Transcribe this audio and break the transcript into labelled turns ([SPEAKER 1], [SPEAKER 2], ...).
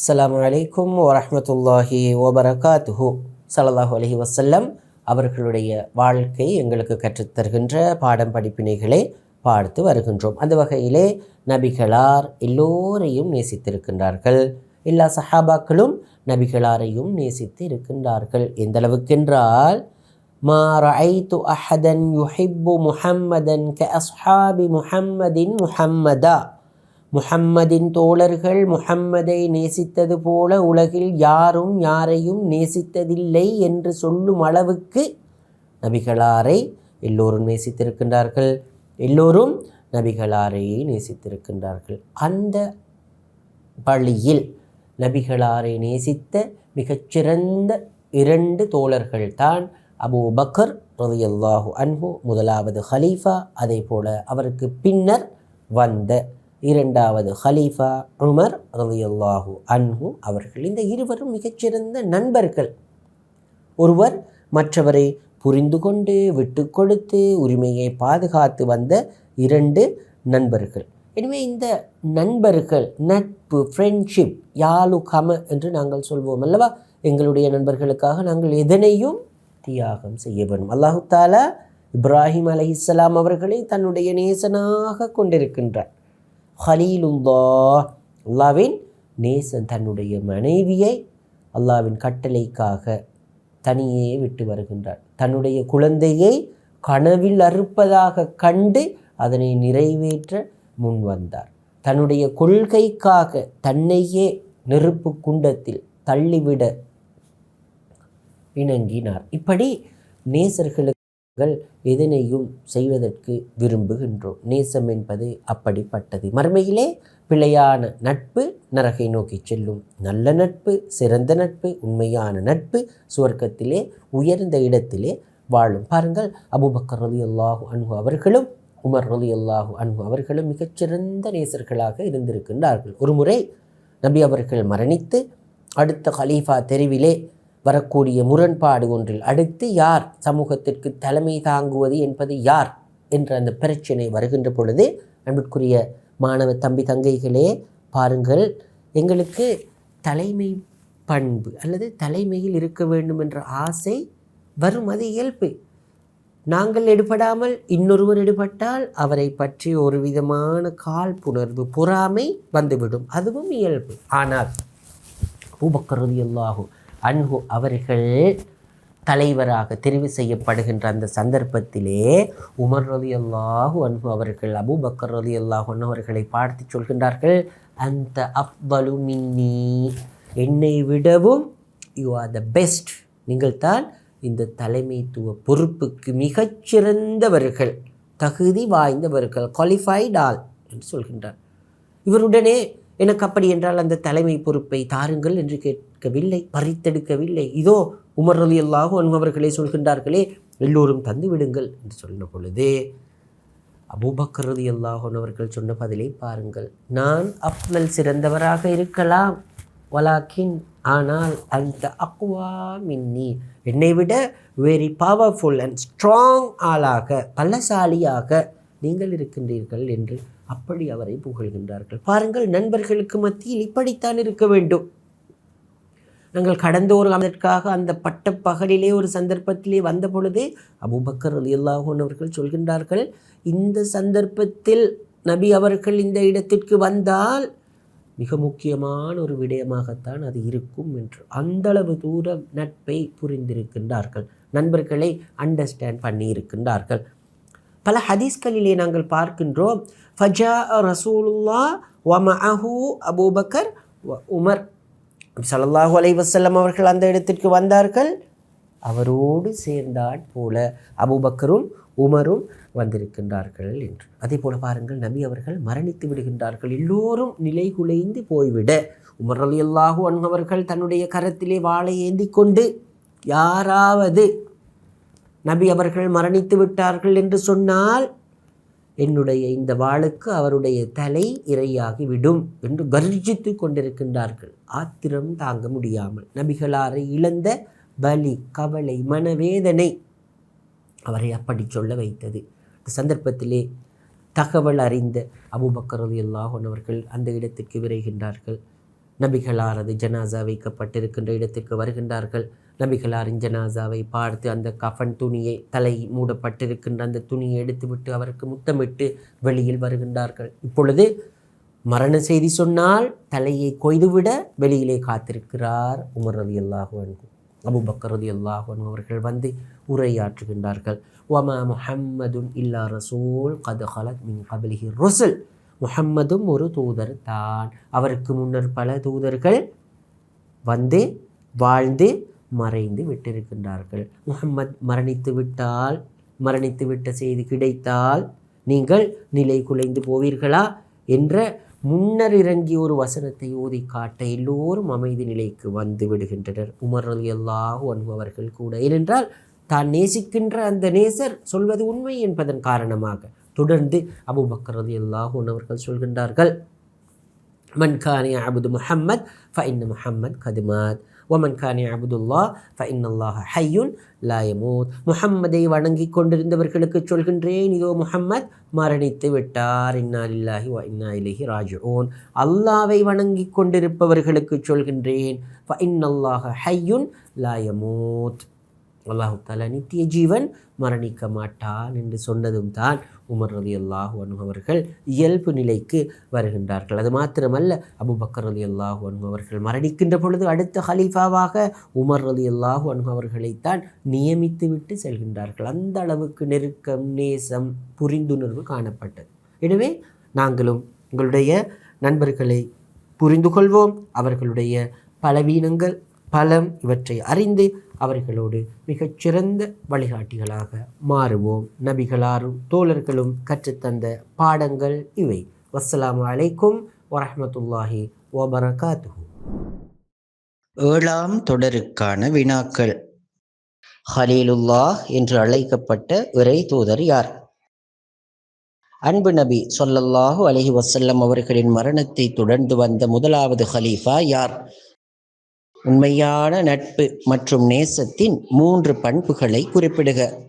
[SPEAKER 1] அஸ்லாம் அலைக்கும் வரமத்துல்லாஹி வபரகாத்துஹு. ஸல்லல்லாஹு அலஹி வசல்லம் அவர்களுடைய வாழ்க்கை எங்களுக்கு கற்றுத்தருகின்ற பாடம் படிப்பினைகளை பார்த்து வருகின்றோம். அந்த வகையிலே நபிகளார் எல்லோரையும் நேசித்திருக்கின்றார்கள். எல்லா சஹாபாக்களும் நபிகளாரையும் நேசித்து இருக்கின்றார்கள் எந்த அளவுக்கென்றால் மா ரஐத்து அஹதன் யுஹிப்பு முஹம்மதன் க அஸ்ஹாபி முஹம்மதின் முஹம்மதா. முஹம்மதின் தோழர்கள் முஹம்மதை நேசித்தது போல உலகில் யாரும் யாரையும் நேசித்ததில்லை என்று சொல்லும் அளவுக்கு நபிகளாரை எல்லோரும் நேசித்திருக்கின்றார்கள். எல்லோரும் நபிகளாரையே நேசித்திருக்கின்றார்கள். அந்த வழியில் நபிகளாரை நேசித்த மிகச்சிறந்த இரண்டு தோழர்கள் தான் அபூ பக்கர் ரதியல்லாஹு அன்பு முதலாவது ஹலீஃபா அதே போல அவருக்கு பின்னர் வந்த இரண்டாவது ஹலீஃபா உமர் ரலியல்லாஹு அன்ஹு அவர்கள். இந்த இருவரும் மிகச்சிறந்த நண்பர்கள். ஒருவர் மற்றவரை புரிந்து கொண்டு விட்டு கொடுத்து உரிமையை பாதுகாத்து வந்த இரண்டு நண்பர்கள். எனவே இந்த நண்பர்கள் நட்பு ஃப்ரெண்ட்ஷிப் யாலு கம என்று நாங்கள் சொல்வோம் அல்லவா? எங்களுடைய நண்பர்களுக்காக நாங்கள் எதனையும் தியாகம் செய்ய வேண்டும். அல்லாஹு தாலா இப்ராஹிம் அலைஹிஸ்ஸலாம் அவர்களை தன்னுடைய நேசனாக கொண்டிருக்கின்றார். ஹலீலுல்லா அல்லாவின் நேசன் தன்னுடைய மனைவியை அல்லாவின் கட்டளைக்காக தனியே விட்டு வருகின்றார் தன்னுடைய குழந்தையை கனவில் அறுப்பதாக கண்டு அதனை நிறைவேற்ற முன் வந்தார். தன்னுடைய கொள்கைக்காக தன்னையே நெருப்பு குண்டத்தில் தள்ளிவிட இணங்கினார். இப்படி நேசர்களுக்கு எதனையும் செய்வதற்கு விரும்புகின்றோம். நேசம் என்பது அப்படிப்பட்டது. மறுமையிலே பிழையான நட்பு நரகை நோக்கி செல்லும். நல்ல நட்பு சிறந்த நட்பு உண்மையான நட்பு சுவர்க்கத்திலே உயர்ந்த இடத்திலே வாழும். பாருங்கள் அபுபக்கர் ரலி அல்லாஹு அன்பு அவர்களும் உமர் ரலி அல்லாஹு அன்பு அவர்களும் மிகச்சிறந்த நேசர்களாக இருந்திருக்கின்றார்கள். ஒரு முறை நபி அவர்கள் மரணித்து அடுத்த கலீஃபா தெருவிலே வரக்கூடிய முரண்பாடு ஒன்றில் அடுத்து யார் சமூகத்திற்கு தலைமை தாங்குவது என்பது யார் என்ற அந்த பிரச்சனை வருகின்ற பொழுது அன்பிற்குரிய மாணவ தம்பி தங்கைகளே பாருங்கள் எங்களுக்கு தலைமை பண்பு அல்லது தலைமையில் இருக்க வேண்டும் என்ற ஆசை வரும். அது இயல்பு. நாங்கள் எடுபடாமல் இன்னொருவர் எடுபட்டால் அவரை பற்றி ஒரு விதமான காழ்ப்புணர்வு பொறாமை வந்துவிடும். அதுவும் இயல்பு. ஆனால் பூபக்கரது எல்லாகும் அன்ஹு அவர்கள் தலைவராக தெரிவு செய்யப்படுகின்ற அந்த சந்தர்ப்பத்திலே உமர் ரதி அல்லாஹு அன்பு அவர்கள் அபூபக்கர் ரலி அல்லாஹு அவர்களை பார்த்து சொல்கின்றார்கள் அந்த அஃபலு மின்னி என்னை விடவும் யூ ஆர் த பெஸ்ட் நீங்கள் தான் இந்த தலைமைத்துவ பொறுப்புக்கு மிகச்சிறந்தவர்கள் தகுதி வாய்ந்தவர்கள் குவாலிஃபைட் ஆல் என்று சொல்கின்றார். இவருடனே எனக்கு அப்படி என்றால் அந்த தலைமை பொறுப்பை தாருங்கள் என்று கேட்கவில்லை பறித்தெடுக்கவில்லை. இதோ உமர் அலி அல்லாஹு சொல்கின்றார்களே எல்லோரும் தந்து விடுங்கள் என்று சொன்ன பொழுது அபூபக்கர் அல்லாஹன் அவர்கள் சொன்ன பதிலை பாருங்கள். நான் அப்மல் சிறந்தவராக இருக்கலாம் வலாக்கின் ஆனால் அந்த அக்வா மின்னி என்னை விட வெரி பவர்ஃபுல் அண்ட் ஸ்ட்ராங் ஆளாக பலசாலியாக நீங்கள் இருக்கின்றீர்கள் என்று அப்படி அவரை புகழ்கின்றார்கள். பாருங்கள் நண்பர்களுக்கு மத்தியில் இப்படித்தான் இருக்க வேண்டும். நாங்கள் கடந்த ஒரு அதற்காக அந்த பட்ட பகலிலே ஒரு சந்தர்ப்பத்திலே வந்த பொழுது அபுபக்கர் அலி அல்லாஹூன் அவர்கள் சொல்கின்றார்கள் இந்த சந்தர்ப்பத்தில் நபி அவர்கள் இந்த இடத்திற்கு வந்தால் மிக முக்கியமான ஒரு விடயமாகத்தான் அது இருக்கும் என்று அந்தளவு தூரம் நட்பை புரிந்திருக்கின்றார்கள். நண்பர்களை அண்டர்ஸ்டாண்ட் பண்ணி இருக்கின்றார்கள் பல ஹதீஸ்களிலே நாங்கள் பார்க்கின்றோம் ஃபஜா ரசூலுல்லா வமஅஹு அபூபக்கர் உமர். சல்லல்லாஹு அலை வசல்லம் அவர்கள் அந்த இடத்திற்கு வந்தார்கள். அவரோடு சேர்ந்தாற் போல அபூபக்கரும் உமரும் வந்திருக்கின்றார்கள் என்று. அதே போல பாருங்கள் நபி அவர்கள் மரணித்து விடுகின்றார்கள். எல்லோரும் நிலை குலைந்து போய்விட. உமர் அலி அல்லாஹூ அவர்கள் தன்னுடைய கரத்திலே வாழை ஏந்தி கொண்டு யாராவது நபி அவர்கள் மரணித்து விட்டார்கள் என்று சொன்னால் என்னுடைய இந்த வாளுக்கு அவருடைய தலை இரையாகி விடும் என்று கர்ஜித்து கொண்டிருக்கின்றார்கள். ஆத்திரம் தாங்க முடியாமல் நபிகளாரை இழந்த பலி கவலை மனவேதனை அவரை அப்படி சொல்ல வைத்தது. இந்த சந்தர்ப்பத்திலே தகவல் அறிந்த அபுபக்கர் அலி அல்லாஹன் அவர்கள் அந்த இடத்திற்கு விரைகின்றார்கள். நபிகளாரது ஜனாசா வைக்கப்பட்டிருக்கின்ற இடத்திற்கு வருகின்றார்கள். நபிகளாரின் ஜனாசாவை பார்த்து அந்த கஃபன் துணியை தலை மூடப்பட்டிருக்கின்ற அந்த துணியை எடுத்துவிட்டு அவருக்கு முத்தமிட்டு வெளியில் வருகின்றார்கள். இப்பொழுது மரண செய்தி சொன்னால் தலையை கொய்துவிட வெளியிலே காத்திருக்கிறார் உமர் ரவி அல்லாஹுவன் அபுபக்கர் ரதி அல்லாஹுவன் அவர்கள் வந்து உரையாற்றுகின்றார்கள். ஒமா முஹம்மதுன் இல்லா ரசூல் கது ஹலத் மின் கபலிஹி ருசுல். முஹம்மதும் ஒரு தூதர் தான் அவருக்கு முன்னர் பல தூதர்கள் வந்து வாழ்ந்து மறைந்து விட்டிருக்கின்றார்கள். முகம்மத் மரணித்து விட்டால் மரணித்து விட்ட செய்தி கிடைத்தால் நீங்கள் நிலை குலைந்து போவீர்களா என்ற முன்னர் இறங்கிய ஒரு வசனத்தை ஓதி காட்ட எல்லோரும் அமைதி நிலைக்கு வந்து விடுகின்றனர். உமர் அலி அல்லாஹு அன்பவர்கள் கூட. ஏனென்றால் தான் நேசிக்கின்ற அந்த நேசர் சொல்வது உண்மை என்பதன் காரணமாக தொடர்ந்து அபு அலி அல்லாஹு அவர்கள் சொல்கின்றார்கள். மன்கானி அபுது முஹம்மத் ஃபைன் முஹம்மத் கதுமாத். ஒமன் கானி அபுதுல்லா ஃபைன் அல்லாஹ் ஹையுன் லாயமூத் முஹம்மதை வணங்கி கொண்டிருந்தவர்களுக்கு சொல்கின்றேன் இதோ முஹம்மத் மரணித்து விட்டார். இன்னா இல்லாஹி வ இன்னா இலஹி ராஜுன் அல்லாவை வணங்கி கொண்டிருப்பவர்களுக்கு சொல்கின்றேன் ஃபைன் அல்லாஹ் ஹையுன் லாயமூத் அல்லாஹு தாலா நித்திய ஜீவன் மரணிக்க மாட்டான் என்று சொன்னதும் தான் உமர் ரலி அல்லாஹு அவர்கள் இயல்பு நிலைக்கு வருகின்றார்கள். அது மாத்திரமல்ல அபுபக்கர் ரலி அல்லாஹு அவர்கள் மரணிக்கின்ற பொழுது அடுத்த ஹலீஃபாவாக உமர் ரலி அல்லாஹு அவர்களைத்தான் நியமித்து விட்டு செல்கின்றார்கள். அந்த அளவுக்கு நெருக்கம் நேசம் புரிந்துணர்வு காணப்பட்டது. எனவே நாங்களும் உங்களுடைய நண்பர்களை புரிந்து கொள்வோம் அவர்களுடைய பலவீனங்கள் பலம் இவற்றை அறிந்து அவர்களோடு மிகச்சிறந்த வழிகாட்டிகளாக மாறுவோம். நபிகளாரும் தோழர்களும் கற்றுத்தந்த பாடங்கள் இவை. வசலாம் அலைக்கும் வரமத்துல்லாஹி வபரகாத்து
[SPEAKER 2] ஏழாம் தொடருக்கான வினாக்கள். ஹலீலுல்லா என்று அழைக்கப்பட்ட இறை தூதர் யார்? அன்பு நபி சொல்லல்லாஹு அலஹி வசல்லம் அவர்களின் மரணத்தை தொடர்ந்து வந்த முதலாவது ஹலீஃபா யார்? உண்மையான நட்பு மற்றும் நேசத்தின் மூன்று பண்புகளை குறிப்பிடுக.